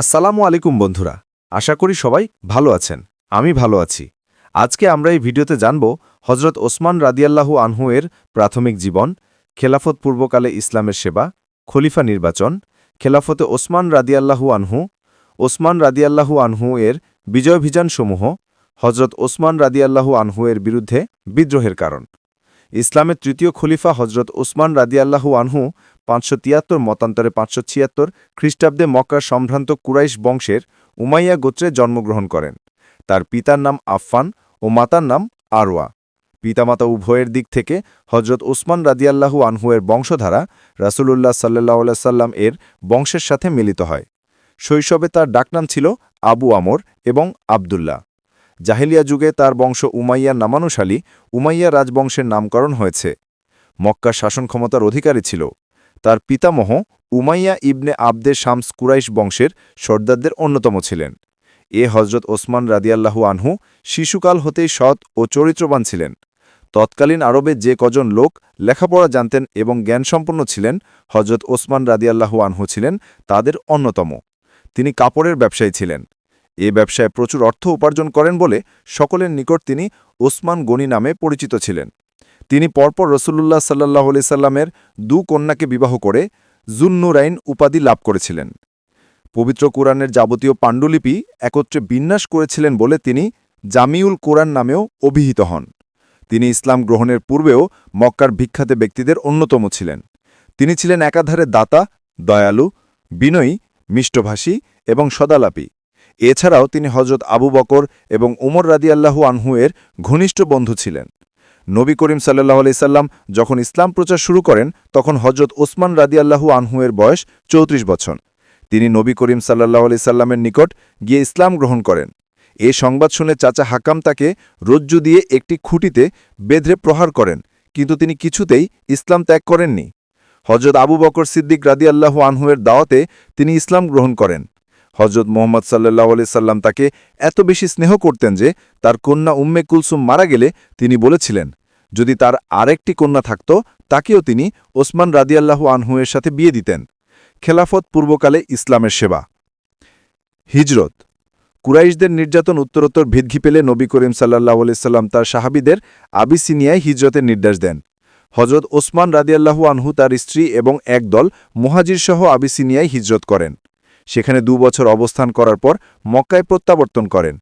আসসালামু আলাইকুম বন্ধুরা। আশা করি সবাই ভালো আছেন। আমি ভালো আছি। আজকে আমরা এই ভিডিওতে জানব হজরত ওসমান রাদিয়াল্লাহু আনহু এর প্রাথমিক জীবন, খেলাফত পূর্বকালে ইসলামের সেবা, খলিফা নির্বাচন, খেলাফতে ওসমান রাদিয়াল্লাহু আনহু, ওসমান রাদিয়াল্লাহু আনহু এর বিজয়াভিযানসমূহ হজরত ওসমান রাদিয়াল্লাহু আনহু এর বিরুদ্ধে বিদ্রোহের কারণ। ইসলামের তৃতীয় খলিফা হজরত ওসমান রাদিয়াল্লাহু আনহু পাঁচশো তিয়াত্তর, মতান্তরে পাঁচশো ছিয়াত্তর খ্রিস্টাব্দে মক্কার সম্ভ্রান্ত কুরাইশ বংশের উমাইয়া গোত্রে জন্মগ্রহণ করেন। তার পিতার নাম আফফান ও মাতার নাম আরওয়া। পিতামাতা উভয়ের দিক থেকে হজরত ওসমান রাদিয়াল্লাহু আনহুয়ের বংশধারা রাসূলুল্লাহ সাল্লাহ সাল্লাম এর বংশের সাথে মিলিত হয়। শৈশবে তার ডাকনাম ছিল আবু আমর এবং আবদুল্লাহ। জাহেলিয়া যুগে তার বংশ উমাইয়া নামানুশালী উমাইয়া রাজবংশের নামকরণ হয়েছে। মক্কার শাসন ক্ষমতার অধিকারী ছিল। তার পিতামহ Umayya ibn Abd Shams Quraish বংশের সর্দারদের অন্যতম ছিলেন। এ হজরত ওসমান রাদিয়াল্লাহু আনহু শিশুকাল হতেই সৎ ও চরিত্রবান ছিলেন। তৎকালীন আরবে যে কজন লোক লেখাপড়া জানতেন এবং জ্ঞানসম্পন্ন ছিলেন হজরত ওসমান রাদিয়াল্লাহু আনহু ছিলেন তাদের অন্যতম। তিনি কাপড়ের ব্যবসায়ী ছিলেন। এ ব্যবসায় প্রচুর অর্থ উপার্জন করেন বলে সকলের নিকট তিনি ওসমান গনি নামে পরিচিত ছিলেন। তিনি পরপর রসুল্লাহ সাল্লাহ সাল্লামের দু কন্যাকে বিবাহ করে জুন্নুরাইন উপাধি লাভ করেছিলেন। পবিত্র কোরআনের যাবতীয় পাণ্ডুলিপি একত্রে বিন্যাস করেছিলেন বলে তিনি জামিউল কোরআন নামেও অভিহিত হন। তিনি ইসলাম গ্রহণের পূর্বেও মক্কার বিখ্যাত ব্যক্তিদের অন্যতম ছিলেন। তিনি ছিলেন একাধারে দাতা, দয়ালু, বিনয়ী, মিষ্টভাষী এবং সদালাপী। এছাড়াও তিনি হজরত আবু বকর এবং উমর রাদিয়াল্লাহু আনহু এর ঘনিষ্ঠ বন্ধু ছিলেন। নবী করিম সাল্লাহ আলাইসাল্লাম যখন ইসলাম প্রচার শুরু করেন, তখন হজরত ওসমান রাদিয়াল্লাহু আনহু এর বয়স চৌত্রিশ বছর। তিনি নবী করিম সাল্লাহ আলাইসাল্লামের নিকট গিয়ে ইসলাম গ্রহণ করেন। এ সংবাদ শুনে চাচা হাকাম তাকে রজ্জু দিয়ে একটি খুঁটিতে বেঁধে প্রহার করেন, কিন্তু তিনি কিছুতেই ইসলাম ত্যাগ করেননি। হজরত আবু বকর সিদ্দিক রাদিয়াল্লাহু আনহুয়ের দাওয়াতে তিনি ইসলাম গ্রহণ করেন। হজরত মোহাম্মদ সাল্লাহ আলি সাল্লাম তাকে এত বেশি স্নেহ করতেন যে তার কন্যা উম্মে কুলসুম মারা গেলে তিনি বলেছিলেন, যদি তার আরেকটি কন্যা থাকত, তাকেও তিনি ওসমান রাদিয়াল্লাহু আনহুয়ের সাথে বিয়ে দিতেন। খেলাফত পূর্বকালে ইসলামের সেবা। হিজরত। কুরাইশদের নির্যাতন উত্তরোত্তর ভিদ্ঘি পেলে নবী করিম সাল্লাহ সাল্লাম তার সাহাবিদের আবিসিনিয়ায় হিজরতের নির্দেশ দেন। হজরত ওসমান রাদিয়াল্লাহু আনহু তার স্ত্রী এবং একদল মুহাজিরসহ আবিসিনিয়ায় হিজরত করেন। সেখানে দু বছর অবস্থান করার পর মক্কায় প্রত্যাবর্তন করেন।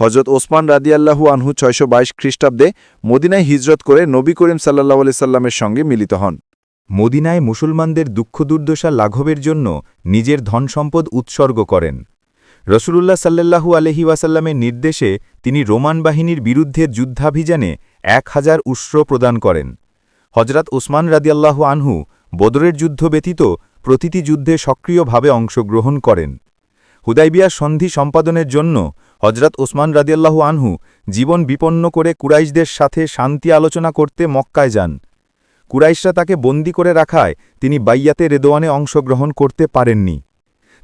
হজরত ওসমান রাদিয়াল্লাহু আনহু ছয়শো বাইশ খ্রিস্টাব্দে মদিনায় হিজরত করে নবী করিম সাল্লাহ আলি সাল্লামের সঙ্গে মিলিত হন। মদিনায় মুসলমানদের দুঃখ দুর্দশা লাঘবের জন্য নিজের ধন সম্পদ উৎসর্গ করেন। রসুলুল্লাহ সাল্লাল্লাহু আলহি ওয়াসাল্লামের নির্দেশে তিনি রোমান বাহিনীর বিরুদ্ধের যুদ্ধাভিযানে এক হাজার উস্র প্রদান করেন। হজরত ওসমান রাদিয়াল্লাহু আনহু বদরের যুদ্ধ ব্যতীত প্রতিটি যুদ্ধে সক্রিয়ভাবে অংশগ্রহণ করেন। হুদাইবিয়ার সন্ধি সম্পাদনের জন্য হজরত ওসমান রাদিয়াল্লাহু আনহু জীবন বিপন্ন করে কুরাইশদের সাথে শান্তি আলোচনা করতে মক্কায় যান। কুরাইশরা তাকে বন্দি করে রাখায় তিনি বাইয়াতে রেদোয়ানে অংশগ্রহণ করতে পারেননি।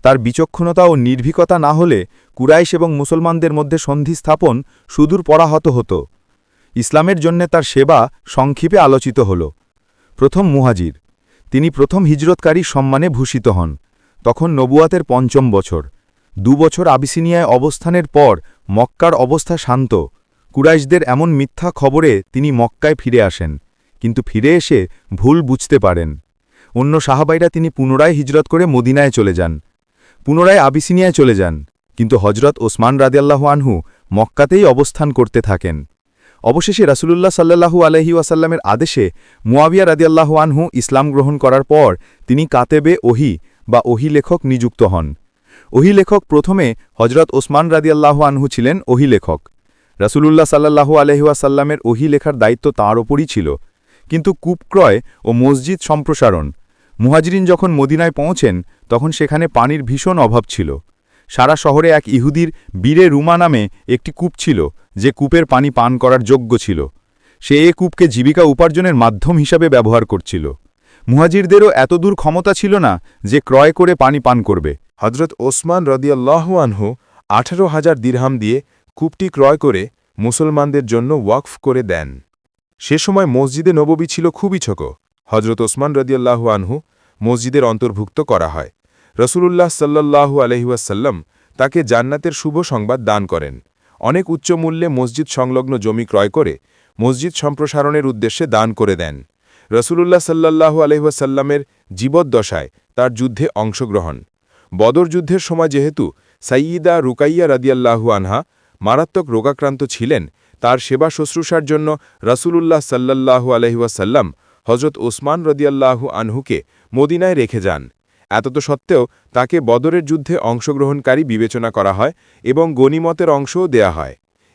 তার বিচক্ষণতা ও নির্ভীকতা না হলে কুরাইশ এবং মুসলমানদের মধ্যে সন্ধি স্থাপন সুদূর পরাহত হতো। ইসলামের জন্যে তার সেবা সংক্ষেপে আলোচিত হল। প্রথম মুহাজির তিনি প্রথম হিজরতকারী সম্মানে ভূষিত হন, তখন নবুয়াতের পঞ্চম বছর। দু বছর আবিসিনিয়ায় অবস্থানের পর মক্কার অবস্থা শান্ত। কুরাইশদের এমন মিথ্যা খবরে তিনি মক্কায় ফিরে আসেন, কিন্তু ফিরে এসে ভুল বুঝতে পারেন। অন্য সাহাবাইরা তিনি পুনরায় হিজরত করে মদিনায় চলে যান, পুনরায় আবিসিনিয়ায় চলে যান, কিন্তু হজরত ওসমান রাদিয়াল্লাহু আনহু মক্কাতেই অবস্থান করতে থাকেন। অবশেষে রাসুলুল্লাহ সাল্লাহু আলহি ওয়াসাল্লামের আদেশে মুয়াবিয়া রাদিয়াল্লাহু আনহু ইসলাম গ্রহণ করার পর তিনি কাতেবে ওহি বা ওহি লেখক নিযুক্ত হন। ওহি লেখক প্রথমে হজরত ওসমান রাদিয়াল্লাহু আনহু ছিলেন ওহি লেখক। রাসুলুল্লাহ সাল্লাহু আলহিউসাল্লামের ওহি লেখার দায়িত্ব তাঁর ওপরই ছিল। কিন্তু কূপ ক্রয় ও মসজিদ সম্প্রসারণ, মুহাজিরিন যখন মদিনায় পৌঁছেন, তখন সেখানে পানির ভীষণ অভাব ছিল। সারা শহরে এক ইহুদির বীরে রুমা নামে একটি কূপ ছিল। যে কূপের পানি পান করার যোগ্য ছিল। সে এ কূপকে জীবিকা উপার্জনের মাধ্যম হিসাবে ব্যবহার করছিল। মুহাজিরদেরও এতদূর ক্ষমতা ছিল না যে ক্রয় করে পানি পান করবে। হজরত ওসমান রদিয়াল্লাহু আনহু আঠারো হাজার দিরহাম দিয়ে কূপটি ক্রয় করে মুসলমানদের জন্য ওয়াকফ করে দেন। সে সময় মসজিদে নববী ছিল খুবই ছোট হজরত ওসমান রদিয়াল্লাহু আনহু মসজিদের অন্তর্ভুক্ত করা হয়। রসুলুল্লাহ সাল্লাল্লাহু আলহিউসাল্লাম তাকে জান্নাতের শুভ সংবাদ দান করেন। অনেক উচ্চ মূল্যে মসজিদ সংলগ্ন জমি ক্রয় করে মসজিদ সম্প্রসারণের উদ্দেশ্যে দান করে দেন। রসুলুল্লাহ সাল্লাল্লাহু আলহিহাসাল্লামের জীবদ্দশায় তার যুদ্ধে অংশগ্রহণ। বদর যুদ্ধের সময় যেহেতু সাইয়িদা রুকাইয়া রাদিয়াল্লাহু আনহা মারাত্মক রোগাক্রান্ত ছিলেন, তার সেবা শুশ্রূষার জন্য রসুলুল্লাহ সাল্লাল্লাহু আলহিহাসাল্লাম হজরত ওসমান রদিয়াল্লাহু আনহুকে মদিনায় রেখে যান। এতত সত্ত্বেও তাকে বদরের যুদ্ধে অংশগ্রহণকারী বিবেচনা করা হয় এবং গণিমতের অংশও দেয়া হয়।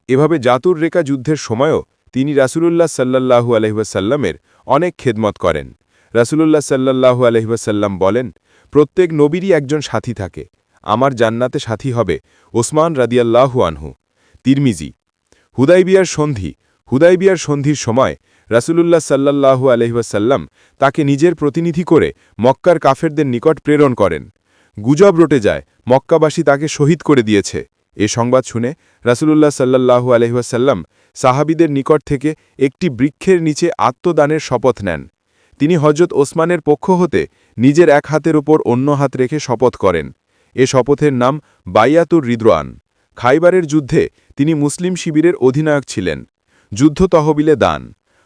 এভাবে জাতুর রেখা যুদ্ধের সময়ও তিনি রাসুলুল্লাহ সাল্লাল্লাহু আলহিহাসাল্লামের অনেক খেদমত করেন। রাসুলুল্লাহ সাল্লাল্লাহু আলহিহাসাল্লাম বলেন, প্রত্যেক নবীরই একজন সাথী থাকে। আমার জান্নাতে সাথী হবে ওসমান রাদিয়াল্লাহু আনহু। তিরমিজি, হুদাইবিয়ার সন্ধি। হুদাইবিয়ার সন্ধির সময় রাসুলুল্লাহ সাল্লাল্লাহু আলহিহাসাল্লাম তাকে নিজের প্রতিনিধি করে মক্কার কাফেরদের নিকট প্রেরণ করেন। গুজব রটে যায়, মক্কাবাসী তাকে শহীদ করে দিয়েছে। এ সংবাদ শুনে রাসুলুল্লাহ সাল্লাল্লাহু আলহিহাসাল্লাম সাহাবিদের নিকট থেকে একটি বৃক্ষের নিচে আত্মদানের শপথ নেন। তিনি হজরত ওসমানের পক্ষ হতে নিজের এক হাতের ওপর অন্য হাত রেখে শপথ করেন। এ শপথের নাম বাইয়াতুর রিদ্রোয়ান খাইবারের যুদ্ধে তিনি মুসলিম শিবিরের অধিনায়ক ছিলেন। যুদ্ধ তহবিলে দান।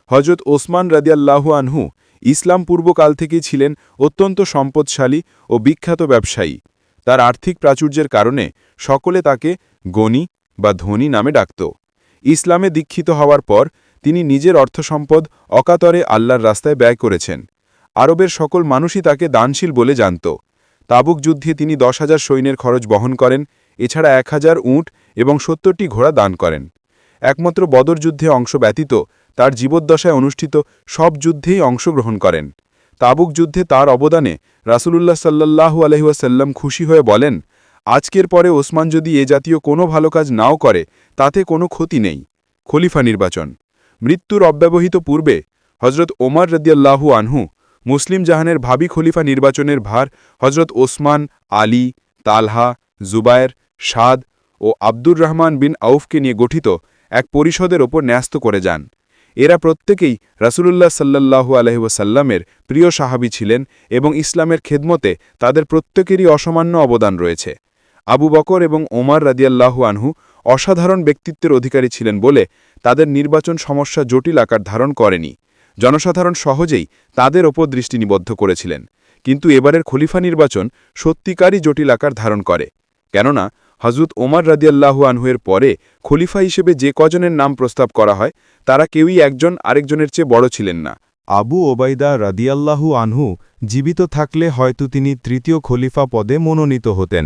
হজরত ওসমান রাদিয়াল্লাহু আনহু ইসলাম পূর্বকাল থেকেই ছিলেন অত্যন্ত সম্পদশালী ও বিখ্যাত ব্যবসায়ী। তার আর্থিক প্রাচুর্যের কারণে সকলে তাকে গণি বা ধনী নামে ডাকত। ইসলামে দীক্ষিত হওয়ার পর তিনি নিজের অর্থসম্পদ অকাতরে আল্লাহর রাস্তায় ব্যয় করেছেন। আরবের সকল মানুষই তাকে দানশীল বলে জানত। তাবুক যুদ্ধে তিনি দশ হাজার সৈন্যের খরচ বহন করেন, এছাড়া এক হাজার উঁট এবং সত্তরটি ঘোড়া দান করেন। একমাত্র বদর যুদ্ধে অংশ ব্যতীত তার জীবদ্দশায় অনুষ্ঠিত সব যুদ্ধেই অংশগ্রহণ করেন। তাবুক যুদ্ধে তার অবদানে রাসুলুল্লাহ সাল্লাহু আলহিউসাল্লাম খুশি হয়ে বলেন, আজকের পরে ওসমান যদি এ জাতীয় কোনো ভালো কাজ নাও করে, তাতে কোনো ক্ষতি নেই। খলিফা নির্বাচন। মৃত্যুর অব্যবহিত পূর্বে হজরত ওমর রদিয়াল্লাহু আনহু, মুসলিম জাহানের ভাবি খলিফা নির্বাচনের ভার হজরত ওসমান, আলী, তালহা, জুবায়ের, সাদ ও আব্দুর রহমান বিন আউফকে নিয়ে গঠিত এক পরিষদের ওপর ন্যস্ত করে যান। এরা প্রত্যেকেই রাসুলুল্লাহ সাল্লাহু আলহিউসাল্লামের প্রিয় সাহাবি ছিলেন এবং ইসলামের খেদমতে তাদের প্রত্যেকেরই অসামান্য অবদান রয়েছে। আবু বকর এবং ওমার রাদিয়াল্লাহু আনহু অসাধারণ ব্যক্তিত্বের অধিকারী ছিলেন বলে তাদের নির্বাচন সমস্যা জটিল আকার ধারণ করেনি। জনসাধারণ সহজেই তাদের ওপর দৃষ্টি নিবদ্ধ করেছিলেন। কিন্তু এবারের খলিফা নির্বাচন সত্যিকারই জটিল আকার ধারণ করে। কেননা হজরত ওমর রাদিয়াল্লাহু আনহুয়ের পরে খলিফা হিসেবে যে কজনের নাম প্রস্তাব করা হয়, তারা কেউই একজন আরেকজনের চেয়ে বড় ছিলেন না। আবু ওবায়দা রাদিয়াল্লাহু আনহু জীবিত থাকলে হয়তো তিনি তৃতীয় খলিফা পদে মনোনীত হতেন,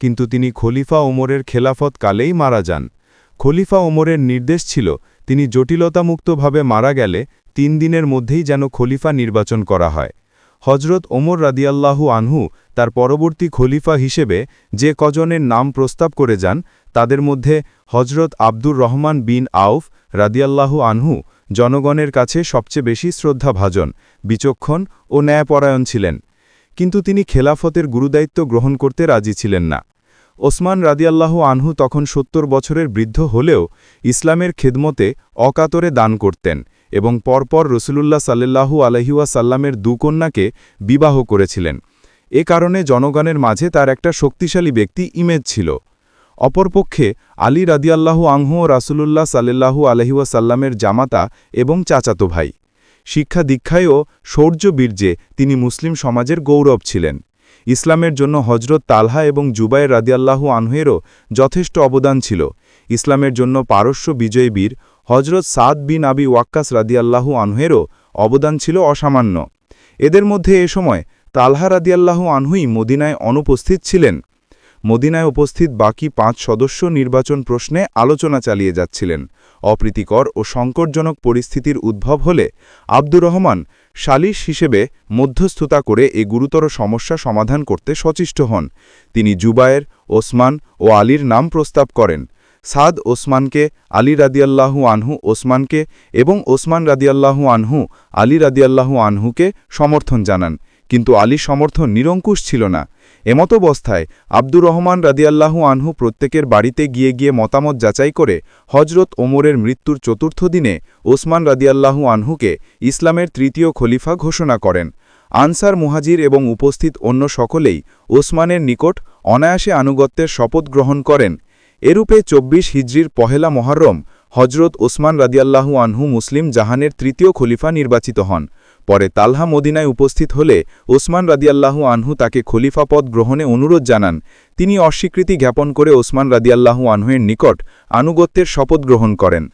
কিন্তু তিনি খলিফা ওমরের খেলাফত কালেই মারা যান। খলিফা ওমরের নির্দেশ ছিল, তিনি জটিলতামুক্তভাবে মারা গেলে তিন দিনের মধ্যেই যেন খলিফা নির্বাচন করা হয়। হজরত ওমর রাদিয়াল্লাহু আনহু তার পরবর্তী খলিফা হিসেবে যে কজনের নাম প্রস্তাব করে যান, তাদের মধ্যে হজরত আব্দুর রহমান বিন আউফ রাদিয়াল্লাহু আনহু জনগণের কাছে সবচেয়ে বেশি শ্রদ্ধাভাজন, বিচক্ষণ ও ন্যায়পরায়ণ ছিলেন। কিন্তু তিনি খেলাফতের গুরুদায়িত্ব গ্রহণ করতে রাজি ছিলেন না। ওসমান রাদিয়াল্লাহু আনহু তখন সত্তর বছরের বৃদ্ধ হলেও ইসলামের খেদমতে অকাতরে দান করতেন। এবং পরপর রসুলুল্লাহ সাল্লাহু আলহিউয়া সাল্লামের দুকন্যাকে বিবাহ করেছিলেন। এ কারণে জনগণের মাঝে তার একটা শক্তিশালী ব্যক্তি ইমেজ ছিল। অপরপক্ষে আলী রাদিয়াল্লাহু আংহু ও রাসুলুল্লাহ সাল্লাহু আলহিউয়া সাল্লামের জামাতা এবং চাচাতো ভাই। শিক্ষা দীক্ষায়ও শৌর্য বীর্যে তিনি মুসলিম সমাজের গৌরব ছিলেন। ইসলামের জন্য হজরত তালহা এবং জুবাইর রাদিয়াল্লাহু আনহেরও যথেষ্ট অবদান ছিল। ইসলামের জন্য পারস্য বিজয়ী বীর হজরত সাদ বিন আবি ওয়াক্কাস রাদিয়াল্লাহু আনহেরও অবদান ছিল অসামান্য। এদের মধ্যে এ সময় তালহা রাদিয়াল্লাহু আনহুই মদিনায় অনুপস্থিত ছিলেন। মদিনায় উপস্থিত বাকি পাঁচ সদস্য নির্বাচন প্রশ্নে আলোচনা চালিয়ে যাচ্ছিলেন। অপ্রীতিকর ও সংকটজনক পরিস্থিতির উদ্ভব হলে আব্দুর রহমান সালিশ হিসেবে মধ্যস্থতা করে এ গুরুতর সমস্যা সমাধান করতে সচেষ্ট হন। তিনি জুবায়ের, ওসমান ও আলীর নাম প্রস্তাব করেন। সাদ ওসমানকে, আলী রাদিয়াল্লাহু আনহু ওসমানকে এবং ওসমান রাদিয়াল্লাহু আনহু, আলী রাদিয়াল্লাহু আনহুকে সমর্থন জানান। কিন্তু আলী সমর্থন নিরঙ্কুশ ছিল না। এমতাবস্থায় আব্দুর রহমান রাদিয়াল্লাহু আনহু প্রত্যেকের বাড়িতে গিয়ে গিয়ে মতামত যাচাই করে হজরত ওমরের মৃত্যুর চতুর্থ দিনে ওসমান রাদিয়াল্লাহু আনহুকে ইসলামের তৃতীয় খলিফা ঘোষণা করেন। আনসার মুহাজির এবং উপস্থিত অন্য সকলেই ওসমানের নিকট অনায়াসে আনুগত্যের শপথ গ্রহণ করেন এরূপে চব্বিশ হিজরির পহেলা মহরম হজরত ওসমান রাদিয়াল্লাহু আনহু মুসলিম জাহানের তৃতীয় খলিফা নির্বাচিত হন। পরে তালহা মদিনায় উপস্থিত হলে ওসমান রাদিয়াল্লাহু আনহু তাকে খলিফা পদ গ্রহণে অনুরোধ জানান। তিনি অস্বীকৃতি জ্ঞাপন করে ওসমান রাদিয়াল্লাহু আনহুয়ের নিকট আনুগত্যের শপথ গ্রহণ করেন।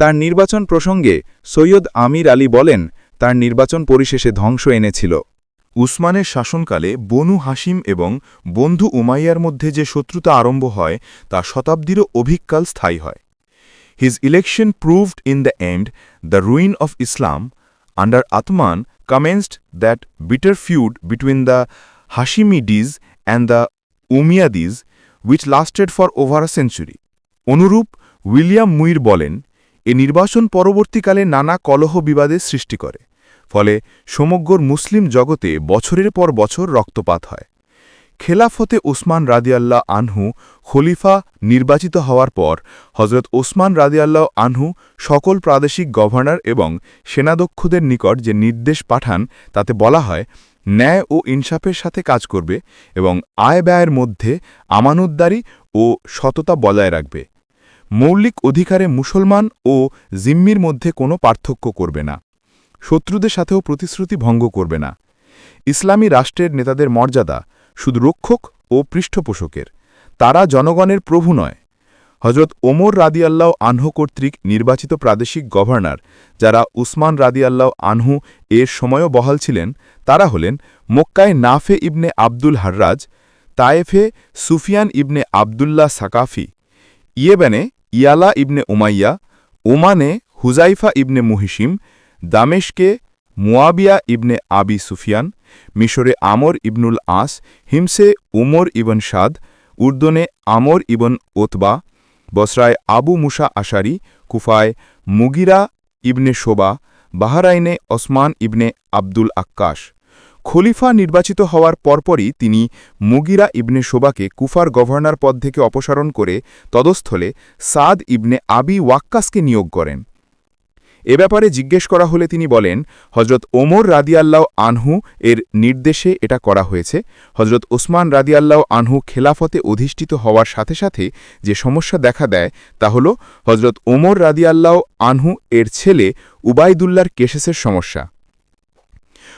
তার নির্বাচন প্রসঙ্গে সৈয়দ আমির আলী বলেন, তার নির্বাচন পরিশেষে ধ্বংস এনেছিল। উসমানের শাসনকালে বনু হাসিম এবং বন্ধু উমাইয়ার মধ্যে যে শত্রুতা আরম্ভ হয়, তা শতাব্দীরও অভিককাল স্থায়ী হয়। His election proved in the end the ruin of Islam under Othman commenced that bitter feud between the Hashimides and the Umayyades which lasted for over century অনুরূপ উইলিয়াম মুইর বলেন, এ নির্বাচন পরবর্তীকালে নানা কলহ বিবাদের সৃষ্টি করে। ফলে সমগ্র মুসলিম জগতে বছরের পর বছর রক্তপাত হয়। খেলাফতে ওসমান রাদিয়াল্লাহ আনহু খলিফা নির্বাচিত হওয়ার পর হজরত ওসমান রাদিয়াল্লাহ আনহু সকল প্রাদেশিক গভর্নর এবং সেনাদক্ষদের নিকট যে নির্দেশ পাঠান, তাতে বলা হয়, ন্যায় ও ইনসাফের সাথে কাজ করবে এবং আয় ব্যয়ের মধ্যে আমানুদ্দারি ও সততা বজায় রাখবে। মৌলিক অধিকারে মুসলমান ও জিম্মির মধ্যে কোনো পার্থক্য করবে না। শত্রুদের সাথেও প্রতিশ্রুতি ভঙ্গ করবে না। ইসলামী রাষ্ট্রের নেতাদের মর্যাদা শুধু রক্ষক ও পৃষ্ঠপোষকের, তারা জনগণের প্রভু নয়। হজরত ওমর রাদিয়াল্লাহ আনহু কর্তৃক নির্বাচিত প্রাদেশিক গভর্নর যারা উসমান রাদিয়াল্লাহ আনহু এর সময়ও বহাল ছিলেন, তারা হলেন মক্কায় নাফে ইবনে আব্দুল হার্রাজ, তায়েফে সুফিয়ান ইবনে আবদুল্লাহ সাকাফি ইয়েবেনে ইয়ালা ইবনে উমাইয়া, ওমানে হুজাইফা ইবনে মুহিসিম দামেশকে মুয়াবিয়া ইবনে আবি সুফিয়ান, মিশরে আমর ইবনুল আস, হিমসে উমর ইবন সাদ, উর্দনে আমর ইবন ওতবা, বসরায় আবু মুসা আশারি, কুফায় মুগিরা ইবনে শোবা, বাহারাইনে ওসমান ইবনে আব্দুল আক্কাশ। খলিফা নির্বাচিত হওয়ার পরপরই তিনি মুগিরা ইবনে শোবাকে কুফার গভর্নর পদ থেকে অপসারণ করে তদস্থলে সাদ ইবনে আবি ওয়াক্কাসকে নিয়োগ করেন। এ ব্যাপারে জিজ্ঞেস করা হলে তিনি বলেন হজরত ওমর রাদিয়াল্লাহ আনহু এর নির্দেশে এটা করা হয়েছে। হজরত ওসমান রাদিয়াল্লাহ আনহু খেলাফতে অধিষ্ঠিত হওয়ার সাথে সাথে যে সমস্যা দেখা দেয় তা হল হজরত ওমর রাদিয়াল্লাহ আনহু এর ছেলে উবাইদুল্লার কেশেসের সমস্যা।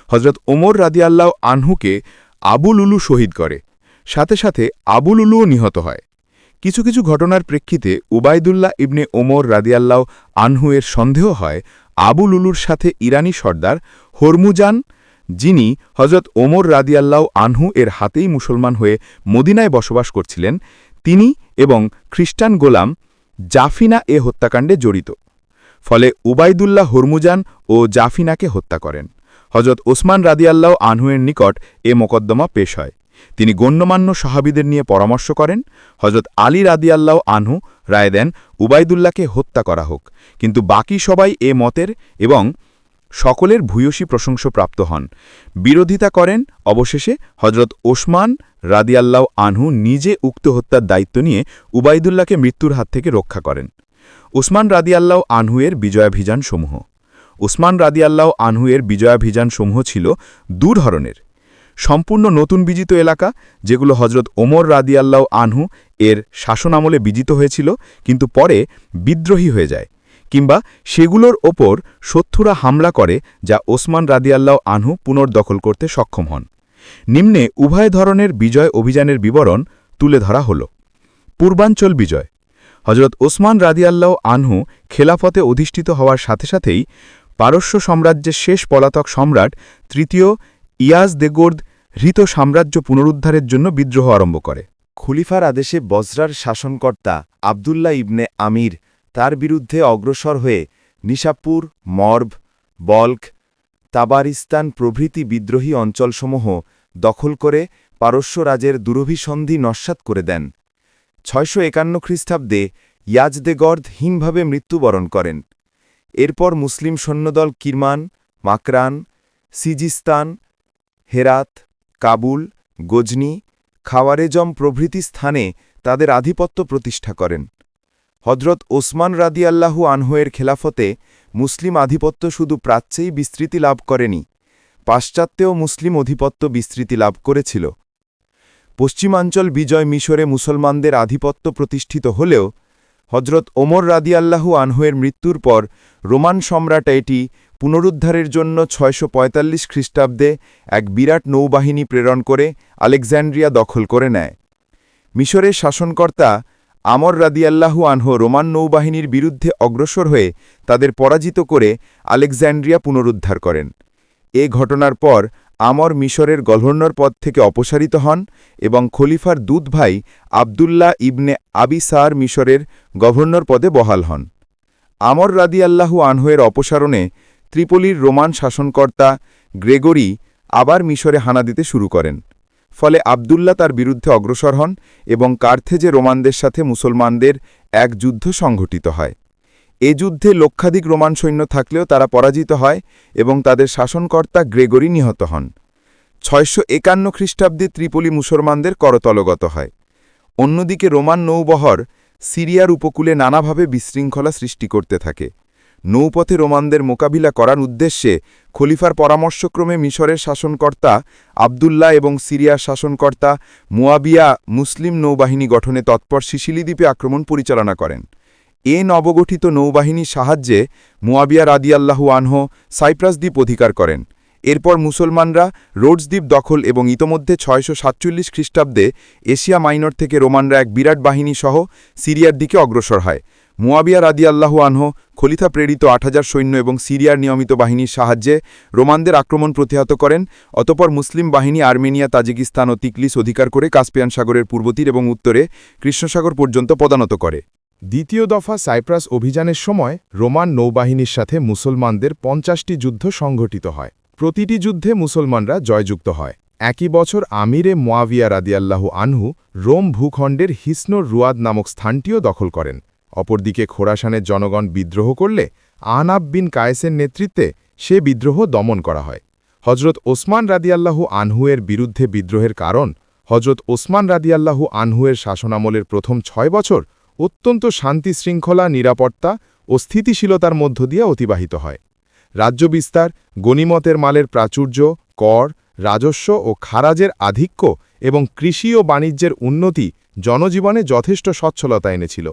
হজরত ওমর রাদিয়াল্লাহ আনহুকে আবুলুলু শহীদ করে। সাথে সাথে আবুলুলুও নিহত হয়। কিছু কিছু ঘটনার প্রেক্ষিতে উবায়দুল্লাহ ইবনে ওমর রাদিয়াল্লাহ আনহু এর সন্দেহ হয় আবু লুলুর সাথে ইরানি সর্দার হরমুজান, যিনি হজরত ওমর রাদিয়াল্লাহ আনহু এর হাতেই মুসলমান হয়ে মদিনায় বসবাস করছিলেন, তিনি এবং খ্রিস্টান গোলাম জাফিনা এ হত্যাকাণ্ডে জড়িত। ফলে উবায়দুল্লাহ হরমুজান ও জাফিনাকে হত্যা করেন। হজরত ওসমান রাদিয়াল্লাহ আনহুয়ের নিকট এ মোকদ্দমা পেশ হয়। তিনি গণ্যমান্য সাহাবিদের নিয়ে পরামর্শ করেন হজরত আলী রাদিয়াল্লাহ আনহু রায় দেন, উবায়দুল্লাহকে হত্যা করা হোক। কিন্তু বাকি সবাই এ মতের এবং সকলের ভূয়সী প্রশংসপ্রাপ্ত হন। বিরোধিতা করেন, অবশেষে হজরত ওসমান রাদিয়াল্লাহ আনহু নিজে উক্ত হত্যার দায়িত্ব নিয়ে উবায়দুল্লাহকে মৃত্যুর হাত থেকে রক্ষা করেন। ওসমান রাদিয়াল্লাহ আনহুয়ের বিজয়াভিযান সমূহ ওসমান রাদিয়াল্লাহ আনহুয়ের বিজয়াভিযান সমূহ ছিল দু ধরনের সম্পূর্ণ নতুন বিজিত এলাকা, যেগুলো হজরত ওমর রাদিয়াল্লাহ আনহু এর শাসনামলে বিজিত হয়েছিল, কিন্তু পরে বিদ্রোহী হয়ে যায়। কিংবা সেগুলোর ওপর শত্রুরা হামলা করে, যা ওসমান রাদিয়াল্লাহ আনহু পুনর্দখল করতে সক্ষম হন। নিম্নে উভয় ধরনের বিজয় অভিযানের বিবরণ তুলে ধরা হল। পূর্বাঞ্চল বিজয়। হজরত ওসমান রাদিয়াল্লাহ আনহু খেলাফতে অধিষ্ঠিত হওয়ার সাথে সাথেই পারস্য সাম্রাজ্যের শেষ পলাতক সম্রাট, তৃতীয় ইয়াজ দেগোর্দ হৃত সাম্রাজ্য পুনরুদ্ধারের জন্য বিদ্রোহ আরম্ভ করে। খলিফার আদেশে বজরার শাসনকর্তা আবদুল্লাহ ইবনে আমির তার বিরুদ্ধে অগ্রসর হয়ে নিশাপুর, মর্ব, বল্ক, তাবারিস্তান প্রভৃতি বিদ্রোহী অঞ্চলসমূহ দখল করে পারস্য রাজের দুরভিসন্ধি নস্যাৎ করে দেন। ছয়শো একান্ন খ্রিস্টাব্দে ইয়াজদেগর্দ হীনভাবে মৃত্যুবরণ করেন। এরপর মুসলিম সৈন্যদল কিরমান, মাকরান, সিজিস্তান হেরাত, কাবুল, গজনি, খাওয়ারেজম প্রভৃতি স্থানে তাদের আধিপত্য প্রতিষ্ঠা করেন। হজরত ওসমান রাদিয়াল্লাহু আনহুয়ের খেলাফতে মুসলিম আধিপত্য শুধু প্রাচ্যেই বিস্তৃতি লাভ করেনি, পাশ্চাত্যেও মুসলিম অধিপত্য বিস্তৃতি লাভ করেছিল। পশ্চিমাঞ্চল বিজয় মিশরে মুসলমানদের আধিপত্য প্রতিষ্ঠিত হলেও হজরত ওমর রাদিয়াল্লাহু আনহুয়ের মৃত্যুর পর রোমান সম্রাট এটি পুনরুদ্ধারের জন্য ছয়শো পঁয়তাল্লিশ খ্রিস্টাব্দে এক বিরাট নৌবাহিনী প্রেরণ করে আলেকজান্ড্রিয়া দখল করে নেয়। মিশরের শাসনকর্তা আমর রাদিয়াল্লাহু আনহু রোমান নৌবাহিনীর বিরুদ্ধে অগ্রসর হয়ে তাদের পরাজিত করে আলেকজান্ড্রিয়া পুনরুদ্ধার করেন। এ ঘটনার পর আমর মিশরের গভর্নর পদ থেকে অপসারিত হন এবং খলিফার দুধ ভাই আবদুল্লাহ ইবনে আবিসার মিশরের গভর্নর পদে বহাল হন। আমর রাদিয়াল্লাহু আনহুয়ের অপসারণে ত্রিপলির রোমান শাসনকর্তা গ্রেগরি আবার মিশরে হানা দিতে শুরু করেন। ফলে আবদুল্লাহ তার বিরুদ্ধে অগ্রসর হন এবং কার্থেজে রোমানদের সাথে মুসলমানদের এক যুদ্ধ সংঘটিত হয়। এ যুদ্ধে লক্ষাধিক রোমান সৈন্য থাকলেও তারা পরাজিত হয় এবং তাদের শাসনকর্তা গ্রেগরি নিহত হন। ছয়শো একান্ন খ্রিস্টাব্দে ত্রিপলি মুসলমানদের করতলগত হয়। অন্যদিকে রোমান নৌবহর সিরিয়ার উপকূলে নানাভাবে বিশৃঙ্খলা সৃষ্টি করতে থাকে। নৌপথে রোমানদের মোকাবিলা করার উদ্দেশ্যে খলিফার পরামর্শক্রমে মিশরের শাসনকর্তা আবদুল্লাহ এবং সিরিয়ার শাসনকর্তা মুয়াবিয়া মুসলিম নৌবাহিনী গঠনে তৎপর সিসিলি দ্বীপে আক্রমণ পরিচালনা করেন। এ নবগঠিত নৌবাহিনীর সাহায্যে মুয়াবিয়া রাদিয়াল্লাহু আনহ সাইপ্রাস দ্বীপ অধিকার করেন। এরপর মুসলমানরা রোডস দ্বীপ দখল এবং ইতোমধ্যে ছয়শো সাতচল্লিশ খ্রিস্টাব্দে এশিয়া মাইনর থেকে রোমানরা এক বিরাট বাহিনী সহ সিরিয়ার দিকে অগ্রসর হয়। মুয়াবিয়া রাদিয়াল্লাহু আনহ খলিফা প্রেরিত আট হাজার সৈন্য এবং সিরিয়ার নিয়মিত বাহিনীর সাহায্যে রোমানদের আক্রমণ প্রতিহত করেন। অতপর মুসলিম বাহিনী আর্মেনিয়া, তাজিকিস্তান ও তিকলিস অধিকার করে কাস্পিয়ান সাগরের পূর্বতীর এবং উত্তরে কৃষ্ণসাগর পর্যন্ত পদানত করে। দ্বিতীয় দফা সাইপ্রাস অভিযানের সময় রোমান নৌবাহিনীর সাথে মুসলমানদের পঞ্চাশটি যুদ্ধ সংঘটিত হয়। প্রতিটি যুদ্ধে মুসলমানরা জয়যুক্ত হয়। একই বছর আমিরে মোয়াবিয়া রাদিয়াল্লাহু আনহু রোম ভূখণ্ডের হিসনোর রুয়াদ নামক স্থানটিও দখল করেন। অপরদিকে খোরাসানের জনগণ বিদ্রোহ করলে আনাব বিন কায়েসের নেতৃত্বে সে বিদ্রোহ দমন করা হয়। হজরত ওসমান রাদিয়াল্লাহু আনহুয়ের বিরুদ্ধে বিদ্রোহের কারণ হজরত ওসমান রাদিয়াল্লাহু আনহুয়ের শাসনামলের প্রথম ছয় বছর অত্যন্ত শান্তি শৃঙ্খলা নিরাপত্তা ও স্থিতিশীলতার মধ্য দিয়ে অতিবাহিত হয়। রাজ্য বিস্তার, গণিমতের মালের প্রাচুর্য, কর, রাজস্ব ও খারাজের আধিক্য এবং কৃষি ও বাণিজ্যের উন্নতি জনজীবনে যথেষ্ট সচ্ছলতা এনেছিল।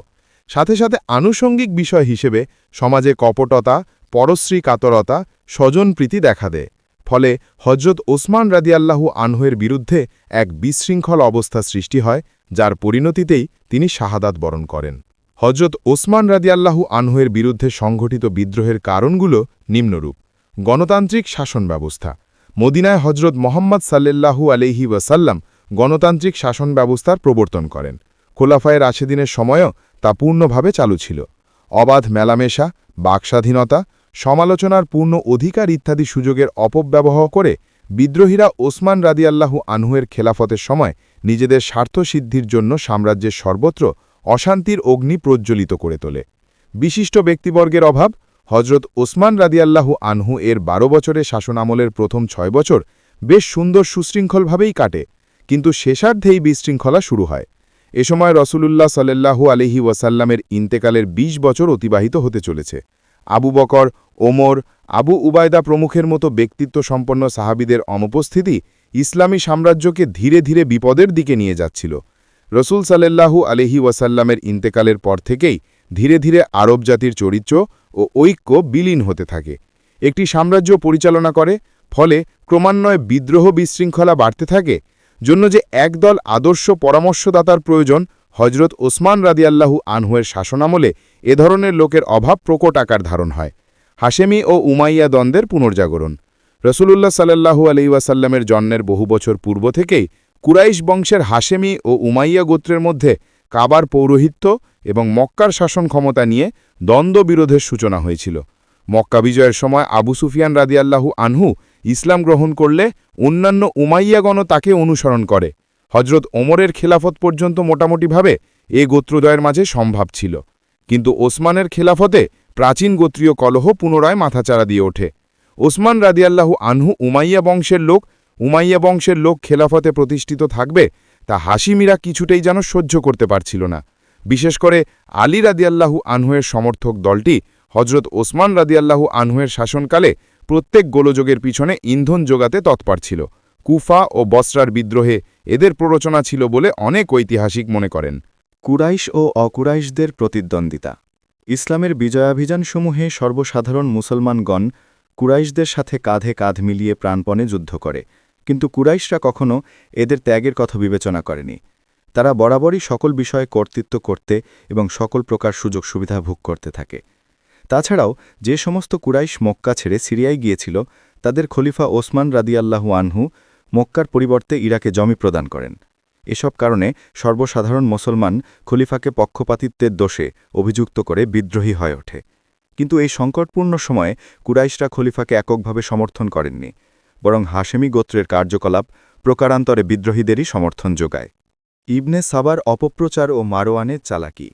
সাথে সাথে আনুষঙ্গিক বিষয় হিসেবে সমাজে কপটতা, পরশ্রী কাতরতা স্বজনপ্রীতি দেখা দেয়। ফলে হজরত ওসমান রাদিয়াল্লাহু আনহুয়ের বিরুদ্ধে এক বিশৃঙ্খল অবস্থা সৃষ্টি হয়, যার পরিণতিতেই তিনি শাহাদাত বরণ করেন। হজরত ওসমান রাদিয়াল্লাহু আনহুয়ের বিরুদ্ধে সংঘটিত বিদ্রোহের কারণগুলো নিম্নরূপ। গণতান্ত্রিক শাসন ব্যবস্থা। মদিনায় হজরত মোহাম্মদ সাল্লাল্লাহু আলহি ওয়াসাল্লাম গণতান্ত্রিক শাসন ব্যবস্থার প্রবর্তন করেন। খোলাফায়ের আশেদিনের সময়ও তা পূর্ণভাবে চালু ছিল। অবাধ মেলামেশা, বাকস্বাধীনতা, সমালোচনার পূর্ণ অধিকার ইত্যাদি সুযোগের অপব্যবহার করে বিদ্রোহীরা ওসমান রাদিয়াল্লাহু আনহুয়ের খেলাফতের সময় নিজেদের স্বার্থসিদ্ধির জন্য সাম্রাজ্যের সর্বত্র অশান্তির অগ্নি প্রজ্জ্বলিত করে তোলে। বিশিষ্ট ব্যক্তিবর্গের অভাব হজরত ওসমান রাদিয়াল্লাহু আনহু এর বারো বছরের শাসনামলের প্রথম ছয় বছর বেশ সুন্দর সুশৃঙ্খলভাবেই কাটে, কিন্তু শেষার্ধেই বিশৃঙ্খলা শুরু হয়। এ সময় রসুলুল্লাহ সাল্লাল্লাহু আলহি ওয়াসাল্লামের ইন্তেকালের ২০ বছর অতিবাহিত হতে চলেছে। আবু বকর, ওমর, আবু উবায়দা প্রমুখের মতো ব্যক্তিত্ব সম্পন্ন সাহাবিদের অনুপস্থিতি ইসলামী সাম্রাজ্যকে ধীরে ধীরে বিপদের দিকে নিয়ে যাচ্ছিল। রসুল সাল্লাল্লাহু আলহি ওয়াসাল্লামের ইন্তেকালের পর থেকেই ধীরে ধীরে আরব জাতির চরিত্র ও ঐক্য বিলীন হতে থাকে। একটি সাম্রাজ্য পরিচালনা করে, ফলে ক্রমান্বয়ে বিদ্রোহ বিশৃঙ্খলা বাড়তে থাকে জন্য যে একদল আদর্শ পরামর্শদাতার প্রয়োজন হজরত ওসমান রাদিয়াল্লাহু আনহুয়ের শাসনামলে এ ধরনের লোকের অভাব প্রকট আকার ধারণ হয়। হাশেমি ও উমাইয়া দ্বন্দ্বের পুনর্জাগরণ। রসুলুল্লাহ সাল্লাহু আলি ওয়াসাল্লামের জন্মের বহু বছর পূর্ব থেকেই কুরাইশ বংশের হাশেমি ও উমাইয়া গোত্রের মধ্যে কাবার পৌরোহিত্য এবং মক্কার শাসন ক্ষমতা নিয়ে দ্বন্দ্ব বিরোধের সূচনা হয়েছিল। মক্কা বিজয়ের সময় আবু সুফিয়ান রাদিয়াল্লাহু আনহু ইসলাম গ্রহণ করলে অন্যান্য উমাইয়াগণও তাকে অনুসরণ করে। হজরত ওমরের খেলাফত পর্যন্ত মোটামুটিভাবে এ গোত্রদয়ের মাঝে সম্ভব ছিল। কিন্তু ওসমানের খেলাফতে প্রাচীন গোত্রীয় কলহ পুনরায় মাথাচাড়া দিয়ে ওঠে। ওসমান রাদিয়াল্লাহু আনহু উমাইয়া বংশের লোক, উমাইয়া বংশের লোক খেলাফতে প্রতিষ্ঠিত থাকবে তা হাসিমিরা কিছুতেই যেন সহ্য করতে পারছিল না। বিশেষ করে আলী রাদিয়াল্লাহু আনহুয়ের সমর্থক দলটি হজরত ওসমান রাদিয়াল্লাহু আনহুয়ের শাসনকালে প্রত্যেক গোলযোগের পিছনে ইন্ধন যোগাতে তৎপর ছিল। কুফা ও বসরার বিদ্রোহে এদের প্ররোচনা ছিল বলে অনেক ঐতিহাসিক মনে করেন। কুরাইশ ও অকুরাইশদের প্রতিদ্বন্দ্বিতা। ইসলামের বিজয়াভিযানসমূহে সর্বসাধারণ মুসলমানগণ কুরাইশদের সাথে কাঁধে কাঁধ মিলিয়ে প্রাণপণে যুদ্ধ করে। কিন্তু কুরাইশরা কখনও এদের ত্যাগের কথা বিবেচনা করেনি। তারা বরাবরই সকল বিষয়ে কর্তৃত্ব করতে এবং সকল প্রকার সুযোগ সুবিধা ভোগ করতে থাকে। তাছাড়াও, যে সমস্ত কুরাইশ মক্কা ছেড়ে সিরিয়ায় গিয়েছিল, তাদের খলিফা ওসমান রাদিয়াল্লাহু আনহু মক্কার পরিবর্তে ইরাকে জমি প্রদান করেন। এসব কারণে সর্বসাধারণ মুসলমান খলিফাকে পক্ষপাতিত্বের দোষে অভিযুক্ত করে বিদ্রোহী হয়ে ওঠে। কিন্তু এই সংকটপূর্ণ সময়ে কুরাইশরা খলিফাকে এককভাবে সমর্থন করেননি, বরং হাশেমি গোত্রের কার্যকলাপ প্রকারান্তরে বিদ্রোহীদেরই সমর্থন যোগায়। ইবনে সাবার অপপ্রচার ও মারোয়ানের চালাকি।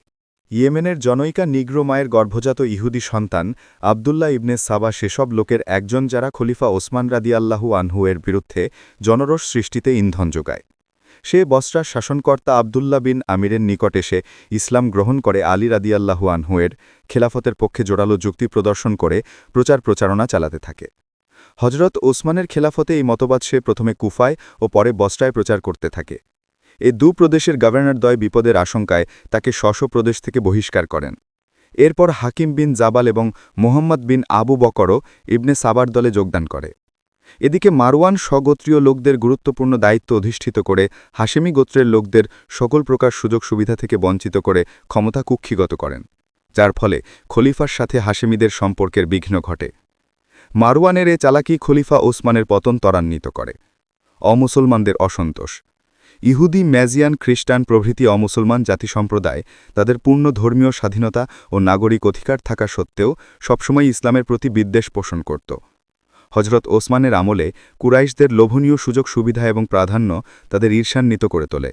ইয়েমেনের জনৈকা নিগ্রো মায়ের গর্ভজাত ইহুদি সন্তান আবদুল্লাহ ইবনে সাবা সেসব লোকের একজন যারা খলিফা ওসমান রাদিয়াল্লাহু আনহু এর বিরুদ্ধে জনরোষ সৃষ্টিতে ইন্ধন যোগায়। সে বসরার শাসনকর্তা আবদুল্লাহ বিন আমিরের নিকট এসে ইসলাম গ্রহণ করে আলী রাদিয়াল্লাহু আনহুয়ের খেলাফতের পক্ষে জোরালো যুক্তি প্রদর্শন করে প্রচার প্রচারণা চালাতে থাকে। হজরত ওসমানের খেলাফতে এই মতবাদ সে প্রথমে কুফায় ও পরে বসরায় প্রচার করতে থাকে। এ দু প্রদেশের গভর্নরদ্বয় বিপদের আশঙ্কায় তাকে স্বশ প্রদেশ থেকে বহিষ্কার করেন। এরপর হাকিম বিন জাবাল এবং মোহাম্মদ বিন আবু বকরও ইবনে সাবার দলে যোগদান করে। এদিকে মারওয়ান স্বগোত্রীয় লোকদের গুরুত্বপূর্ণ দায়িত্ব অধিষ্ঠিত করে হাশেমি গোত্রের লোকদের সকল প্রকার সুযোগ সুবিধা থেকে বঞ্চিত করে ক্ষমতা কুক্ষিগত করেন, যার ফলে খলিফার সাথে হাশেমিদের সম্পর্কের বিঘ্ন ঘটে। মারওয়ানের এ চালাকি খলিফা ওসমানের পতন ত্বরান্বিত করে। অমুসলমানদের অসন্তোষ। ইহুদি, ম্যাজিয়ান, খ্রিস্টান প্রভৃতি অমুসলমান জাতি সম্প্রদায়, তাদের পূর্ণ ধর্মীয় স্বাধীনতা ও নাগরিক অধিকার থাকা সত্ত্বেও সবসময় ইসলামের প্রতি বিদ্বেষ পোষণ করত। হজরত ওসমানের আমলে কুরাইশদের লোভনীয় সুযোগ, সুবিধা এবং প্রাধান্য তাদের ঈর্ষান্বিত করে তোলে।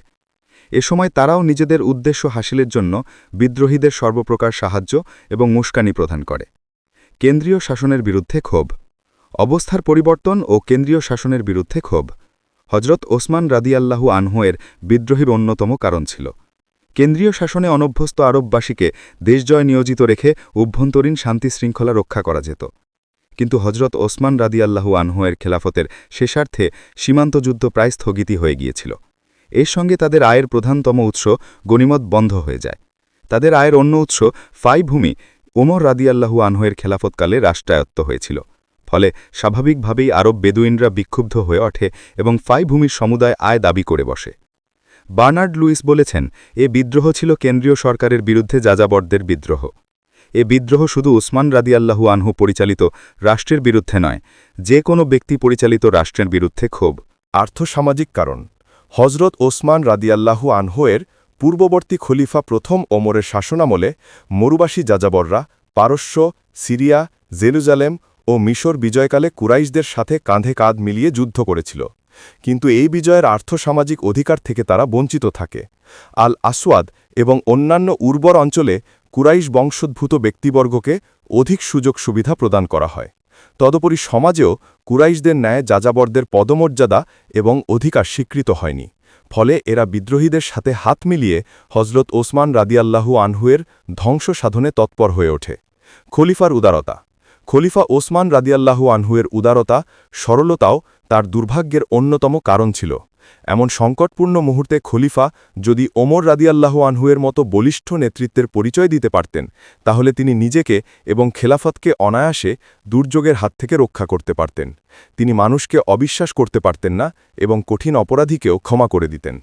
এ সময় তারাও নিজেদের উদ্দেশ্য হাসিলের জন্য বিদ্রোহীদের সর্বপ্রকার সাহায্য এবং মুস্কানি প্রদান করে। কেন্দ্রীয় শাসনের বিরুদ্ধে ক্ষোভ। অবস্থার পরিবর্তন ও কেন্দ্রীয় শাসনের বিরুদ্ধে ক্ষোভ। হজরত ওসমান রাদিয়াল্লাহু আনহুয়ের বিদ্রোহীর অন্যতম কারণ ছিল। কেন্দ্রীয় শাসনে অনভ্যস্ত আরববাসীকে দেশজয় নিয়োজিত রেখে অভ্যন্তরীণ শান্তি শৃঙ্খলা রক্ষা করা যেত। কিন্তু হজরত ওসমান রাদিয়াল্লাহু আনহুয়ের খেলাফতের শেষার্থে সীমান্ত যুদ্ধ প্রায় স্থগিতই হয়ে গিয়েছিল। এর সঙ্গে তাদের আয়ের প্রধানতম উৎস গণিমত বন্ধ হয়ে যায়। তাদের আয়ের অন্য উৎস ফাই ভূমি ওমর রাদিয়াল্লাহু আনহুয়ের খেলাফতকালে রাষ্ট্রায়ত্ত হয়েছিল। ফলে স্বাভাবিকভাবেই আরব বেদুইনরা বিক্ষুব্ধ হয়ে ওঠে এবং ফাই ভূমির সমুদায় আয় দাবি করে বসে। বার্নার্ড লুইস বলেছেন, এ বিদ্রোহ ছিল কেন্দ্রীয় সরকারের বিরুদ্ধে যাযাবরদের বিদ্রোহ। এ বিদ্রোহ শুধু উসমান রাদিয়াল্লাহু আনহু পরিচালিত রাষ্ট্রের বিরুদ্ধে নয়, যে কোনো ব্যক্তি পরিচালিত রাষ্ট্রের বিরুদ্ধে ক্ষোভ। আর্থসামাজিক কারণ হজরত ওসমান রাদিয়াল্লাহু আনহোয়ের পূর্ববর্তী খলিফা প্রথম ওমরের শাসনামলে মরুবাসী যাযাবররা পারস্য, সিরিয়া, জেরুজালেম ও মিশর বিজয়কালে কুরাইশদের সাথে কাঁধে কাঁধ মিলিয়ে যুদ্ধ করেছিল। কিন্তু এই বিজয়ের আর্থসামাজিক অধিকার থেকে তারা বঞ্চিত থাকে। আল আসওয়াদ এবং অন্যান্য উর্বর অঞ্চলে কুরাইশ বংশোদ্ভূত ব্যক্তিবর্গকে অধিক সুযোগ সুবিধা প্রদান করা হয়। তদুপরি সমাজেও কুরাইশদের ন্যায় যাযাবরদের পদমর্যাদা এবং অধিকার স্বীকৃত হয়নি। ফলে এরা বিদ্রোহীদের সাথে হাত মিলিয়ে হজরত ওসমান রাদিয়াল্লাহু আনহুয়ের ধ্বংস সাধনে তৎপর হয়ে ওঠে। খলিফার উদারতা খলিফা ওসমান রাদিয়াল্লাহু আনহুয়ের উদারতা, সরলতাও তার দুর্ভাগ্যের অন্যতম কারণ ছিল। এমন সংকটপূর্ণ মুহূর্তে খলিফা যদি ওমর রাদিয়াল্লাহু আনহুয়ের মতো বলিষ্ঠ নেতৃত্বের পরিচয় দিতে পারতেন, তাহলে তিনি নিজেকে এবং খেলাফতকে অনায়াসে দুর্যোগের হাত থেকে রক্ষা করতে পারতেন। তিনি মানুষকে অবিশ্বাস করতে পারতেন না এবং কঠিন অপরাধীকেও ক্ষমা করে দিতেন।